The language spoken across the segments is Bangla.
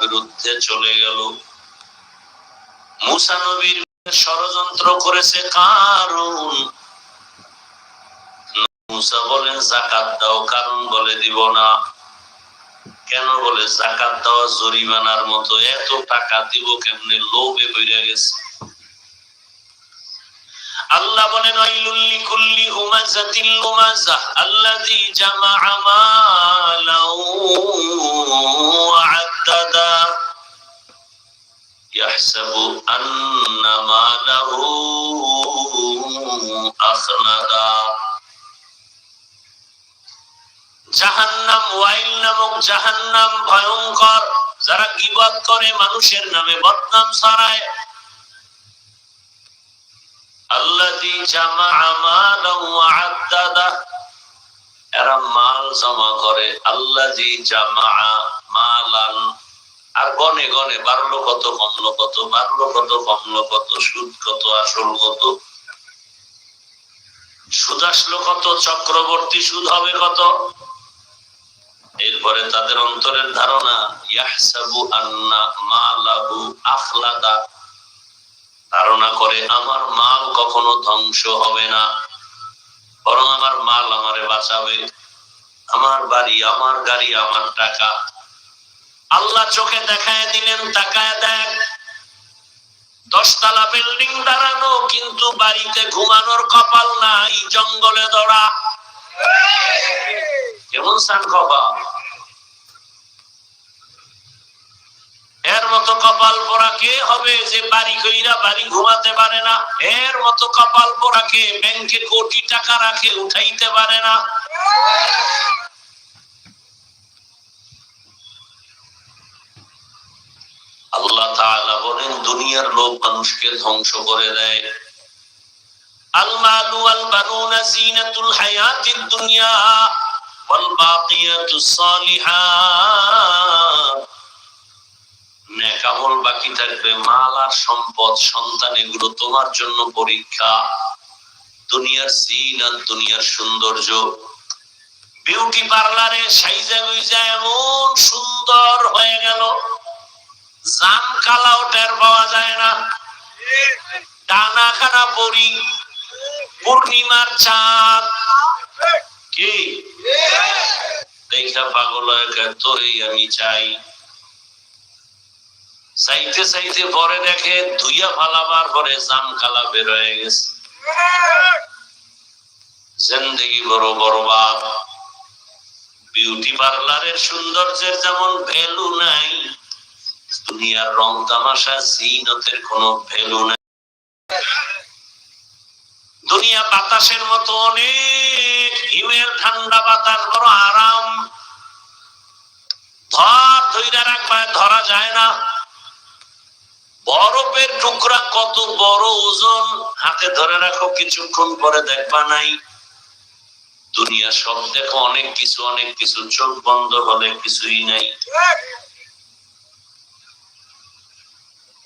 বিরুদ্ধে চলে গেল। মুসা নবীর ষড়যন্ত্র করেছে কারণ? মুসা বলেন, জাকাত দাও। কারণ বলে দিব না। কেন বলে? জাকাত দেওয়া জরিমানার মতো। এত টাকা দিব কেমনে? লোভে বইরা গেছে। আল্লাহ বলেন, ওয়াইলুল লিকুল্লি হুমাযাতিল লুমাযাহ আল্লাযী জামাআ মালাও ওয়া আদ্দাদা ইয়াহসাবু আন্না মালাহু আখলাদা। জাহান্নাম, ওয়াইল নামক জাহান্নাম ভয়ঙ্কর, যারা গিবত করে মানুষের নামে বদনাম ছড়ায়। আল্লাযী এরা মাল জমা করে। মালান। আর গনে গনে বাড়লো কত, কমলো কত, বাড়লো কত, কমলো কত, সুদ কত, আসল কত। সুদ আসলো কত, চক্রবর্তী সুদ হবে কত। এরপরে তাদের অন্তরের ধারণা, ইয়াহসাবু আন্না মালাহু আখলাদা। ধারণা করে, আমার মাল কখনো ধ্বংস হবে না, বরং আমার মাল আমারে বাঁচাবে। আমার বাড়ি, আমার গাড়ি, আমার টাকা। আল্লাহ চোখে দেখায় দিলেন, তাকায় দেখ, দশতলা বিল্ডিং দাঁড়ানো, কিন্তু বাড়িতে ঘুমানোর কপাল নাই, জঙ্গলে দৌড়া কেমন সান কপাল? এর মতো কপাল পোড়া কে হবে যে বাড়ি কইরা বাড়ি ঘুমাতে পারে না? এর মতো কপাল পোড়া কে ব্যাংকে কোটি টাকা রাখে উঠাইতে পারে না? আল্লাহ তাআলা বলেন, দুনিয়ার লোক মানুষকে ধ্বংস করে দেয়। আল মালু ওয়াল বানুনা জিনাতুল হায়াতিদ দুনিয়া ওয়াল বাকিয়াতুস সালিহাত নেক আমল বাকি থাকবে। মাল আর সম্পদ সন্তান এগুলো তোমার জন্য পরীক্ষা। দুনিয়ার জিনাত দুনিয়ার সৌন্দর্য। বিউটি পার্লারে সাইজা গুইজা এমন সুন্দর হয়ে গেল। জাম কালাও টের পাওয়া যায় না। ডানা খানা পরি। পূর্ণিমার চাঁদ। কি? দেখা পাগল হয়ে গেল, তোরই আমি চাই। চাইতে চাইতে পরে দেখে, ধুইয়া ফালাবার পরে জাম কালা বের হয়ে গেছে। জিন্দগি বড় বরবাদ। বিউটি পার্লারের সৌন্দর্যের যেমন ভ্যালু নাই, দুনিয়ার রং তামাশা জিনতের কোনো ভ্যালু নাই। দুনিয়া বাতাসের মতো অনেক হিমের ঠান্ডা বাতাস বড় আরাম। ধর ধইরা রাখবা, ধরা যায় না। বরফের টুকরা কত বড় ওজন? হাতে ধরে রাখো, কিছুক্ষণ পরে দেখবা নাই। দুনিয়া সব দেখো, অনেক কিছু অনেক কিছু। চোখ বন্ধ হলে কিছুই নাই।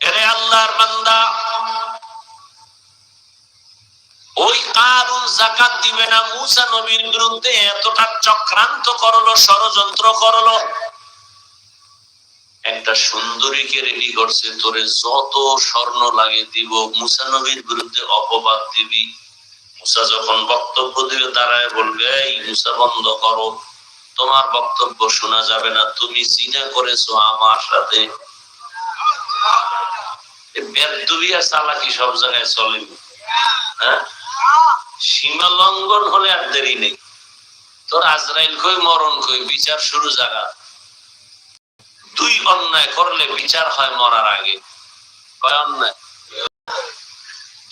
এরে আল্লাহর বান্দা, ওই কারুন জাকাত দিবে না। মুসা নবীর বিরুদ্ধে এতটা চক্রান্ত করল, ষড়যন্ত্র করল। একটা সুন্দরীকে রেডি করছে? তোরে যত স্বর্ণ লাগে দিব, মুসা নবীর বিরুদ্ধে অপবাদ দিবি। মুসা যখন বক্তব্য দিবে, দাঁড়ায় বলবে, এই মুসা, বন্ধ করো। তোমার বক্তব্য শোনা যাবে না। তুমি জিনা করেছ আমার সাথে। বেদুবিয়া চালাকি সব জায়গায় চলে। হ্যাঁ? সীমা লঙ্ঘন হলে আর দেরি নেই। তোর আজরাইল কই, মরণ কই? বিচার শুরু জায়গা। দুই অন্যায় করলে বিচার হয় মরার আগে কয় অন্যায়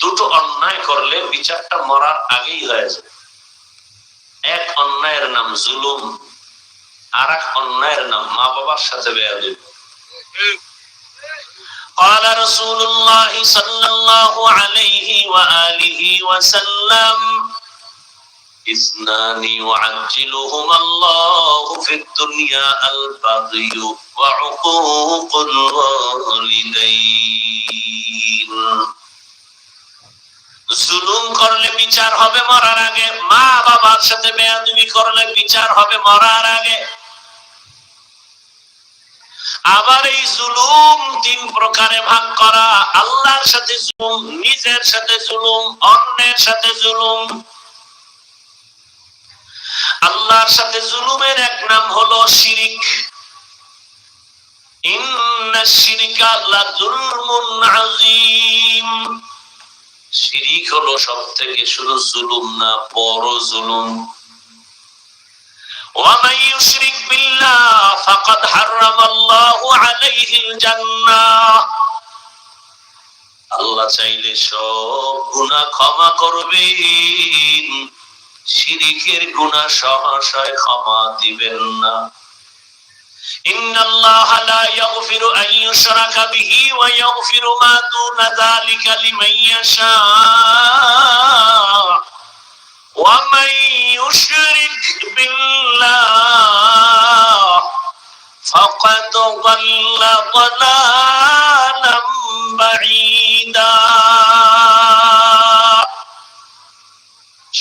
দুটো অন্যায় করলে বিচারটা মরার আগেই হয়ে যায় এক অন্যায়ের নাম জুলুম আর এক অন্যায়ের নাম মা বাবার সাথে বেয়াদবি قال رسول الله صلى الله عليه وآله وسلم اثنان يعجلهما الله في الدنيا البغي وعقوق الوالدين জুলুম করলে বিচার হবে মরার আগে মা বাবার সাথে বেয়াদবি করলে বিচার হবে মরার আগে আবার এই জুলুম তিন প্রকারে ভাগ করা আল্লাহর সাথে জুলুম নিজের সাথে জুলুম অন্যের সাথে জুলুম আল্লাহর সাথে জুলুমের এক নাম হলো শিরিক ইন্না শিরিকা লাযুলমুন আযীম শিরিক হলো সব থেকে শুধু জুলুম না বড় জুলুম ومن يشرك بالله فقد حرم الله عليه الجنة আল্লাহ চাইলে সব গুনাহ ক্ষমা করবেন শিরিকের গুনাহ সহসায় ক্ষমা দিবেন না إن الله لا يغفر أن يشرك به ويغفر ما دون ذلك لمن يشاء ومن يشرك بالله فقد ضل ضلالا بعيدا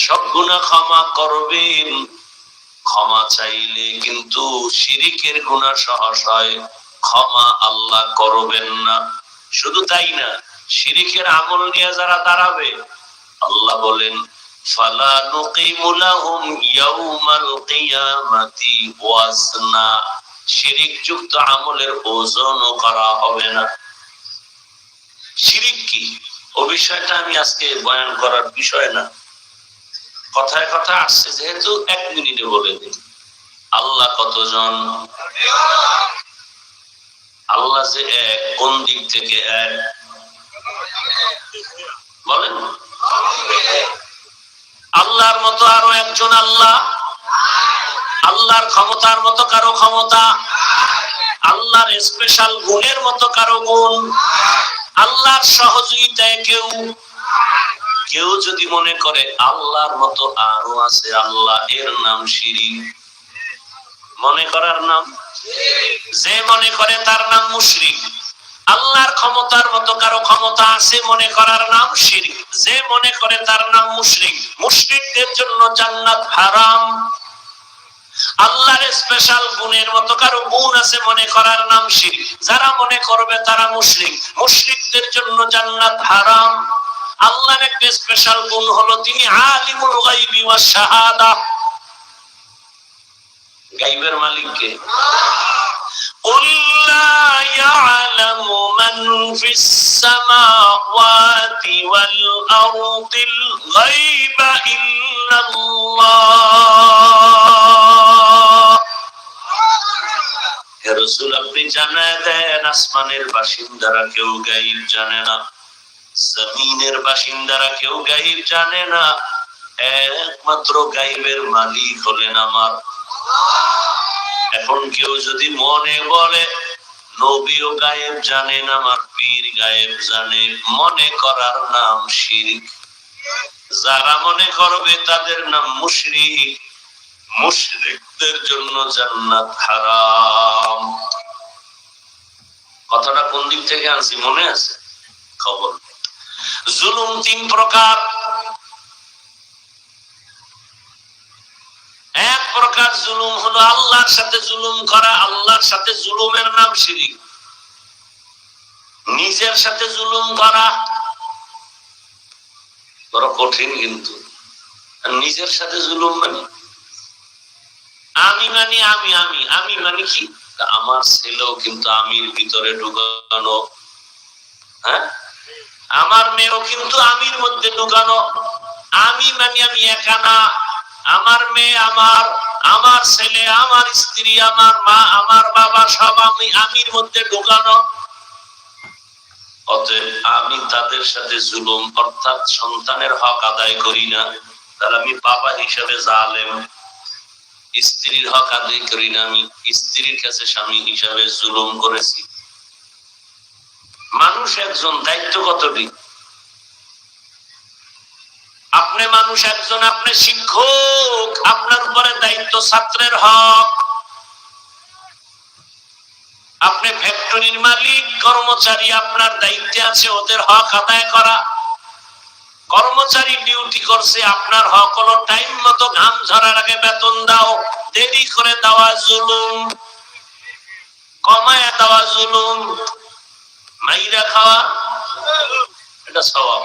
সব গুণা ক্ষমা করবেন ক্ষমা চাইলে কিন্তু শিরিকের গুণা সহসায় ক্ষমা আল্লাহ করবেন না। শুধু তাই না, শিরিকের আমল নিয়ে যারা দাঁড়াবে, আল্লাহ বলেন আমলের ওজনও করা হবে না। শিরিক কি? ও বিষয়টা আমি আজকে বয়ান করার বিষয় না। কথায় কথা আসছে, যেহেতু এক মিনিটে বলে দিন আল্লাহ কতজন? আল্লাহ যে এক, কোন দিক থেকে এক? বলেন। আল্লাহর মতো আরও একজন আল্লাহ? আল্লাহর ক্ষমতার মতো কারও ক্ষমতা? আল্লাহর স্পেশাল গুণের মতো কারও গুণ? আল্লাহর সহযোগিতায় কেউ কেউ যদি মনে করে আল্লাহর মতো আরও আছে, আল্লাহ এর নাম শিরি মনে করার নাম? যে মনে করে তার নাম মুশরিক। আল্লাহর ক্ষমতার মতো কারও ক্ষমতা আছে, মনে করার নাম শিরিক। যে মনে করে তার নাম মুশরিক, মুশরিকদের জন্য জান্নাত হারাম। আল্লাহর স্পেশাল গুণের মতো কারও গুণ আছে, মনে করার নাম শিরিক। যারা মনে করবে তারা মুশরিক। মুশরিকদের জন্য জান্নাত হারাম। আল্লাহর একটা স্পেশাল গুণ হলো তিনি আলিমুল গাইবি ওয়াস শাহাদা গাইবের মালিক কে قل لا يعلم من في السماوات والأرض الغيب إلا الله হে রসুল আপনি জানায় দেন আসমানের বাসিন্দারা কেউ গাইব জানে না জমিনের বাসিন্দারা কেউ গাইব জানে না। একমাত্র গাইবের মালিক হলেন আমার। এখন কেউ যদি মনে বলে, নবীও গায়েব জানেন, আমার পীর গায়েব জানে। মনে করার নাম শিরিক। যারা মনে করবে তাদের নাম মুশরিক। মুশরিকদের জন্য জান্নাত হারাম। কথাটা কোন দিক থেকে আনছি? মনে আছে? খবর। জুলুম তিন প্রকার। এক প্রকার জুলুম হলো আল্লাহর সাথে জুলুম করা, আল্লাহর সাথে জুলুমের নাম শিরিক। নিজের সাথে জুলুম করা, বড় কঠিন কিন্তু। নিজের সাথে জুলুম মানে? আমি মানি, আমি আমি। আমি মানে কি? আমার ছেলেও কিন্তু আমির ভিতরে ঢুকানো। হ্যাঁ? আমার মেয়েও কিন্তু আমির মধ্যে ঢুকানো। আমি মানে আমি একা না। আমার মেয়ে আমার আমার ছেলে, আমার স্ত্রী, আমার মা, আমার বাবা সব আমি আমির মধ্যে ঢুকানো। অতএব আমি তাদের সাথে জুলুম অর্থাৎ সন্তানের হক আদায় করি না। তাহলে আমি বাবা হিসাবে জালেম। স্ত্রীর হক আদায় করি না আমি। স্ত্রীর কাছে স্বামী হিসাবে জুলুম করেছি। মানুষ একজন দায়িত্ব কতটি আপনি মানুষ একজন, আপনি শিক্ষক, আপনার উপরে দায়িত্ব ছাত্রের হক। আপনি ফ্যাক্টরির মালিক, কর্মচারী, আপনার দায়িত্বে আছে ওদের হক আদায় করা। কর্মচারী ডিউটি করছে, আপনার হক হলো টাইম মতো ঘাম ঝরার আগে বেতন দাও, দেরি করে দেওয়া জুলুম, কমায় দেওয়া জুলুম। মাইরা খাওয়া, এটা স্বভাব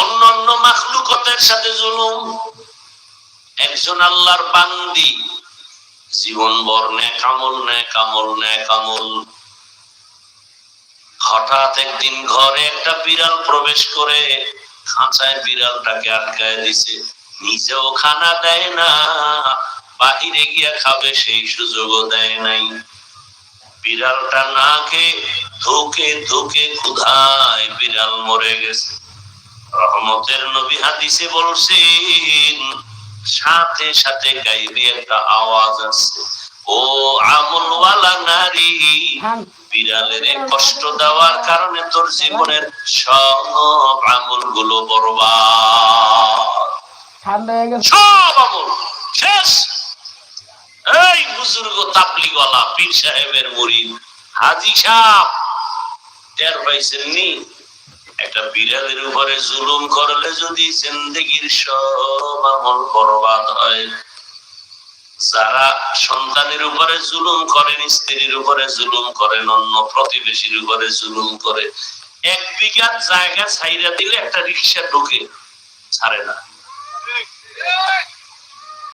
অন্যান্য মাখলুকতের সাথে জুলুম, একজন আল্লাহর বান্দি জীবন বর ন্যাক আমল ন্যাক আমল ন্যাক আমল। হঠাৎ একদিন ঘরে একটা বিড়াল প্রবেশ করে, খাঁচায় বিড়ালটাকে আটকায় দিছে। নিজেও খানা দেয় না বাহিরে গিয়া খাবে সেই সুযোগও দেয় নাই। বিড়ালটা না খেয়ে ধুকে ধুকে ক্ষুধায় বিড়াল মরে গেছে। রহমতের নবী হাদিসে বলছেন সাথে সাথে গাইবে একটা আওয়াজ আছে ও আমলওয়ালা নারী বিড়ালের কষ্ট দেওয়ার কারণে তোর জীবনের সব আমলগুলো বরবাদ সব আমল শেষ। এই বুজুর্গ তাবলিগওয়ালা পীর সাহেবের মুরিদ হাজি সাহেব টের পাইছেন নি একটা বিড়ালের উপরে জুলুম করলে যদি জিন্দগির সব আমল বরবাদ হয়। যারা সন্তানের উপরে জুলুম করেন, স্ত্রীর উপরে জুলুম করেন, অন্য প্রতিবেশীর উপরে জুলুম করে, এক বিঘা জায়গা ছাইরা দিলে একটা রিক্সা ঢুকে, ছাড়ে না।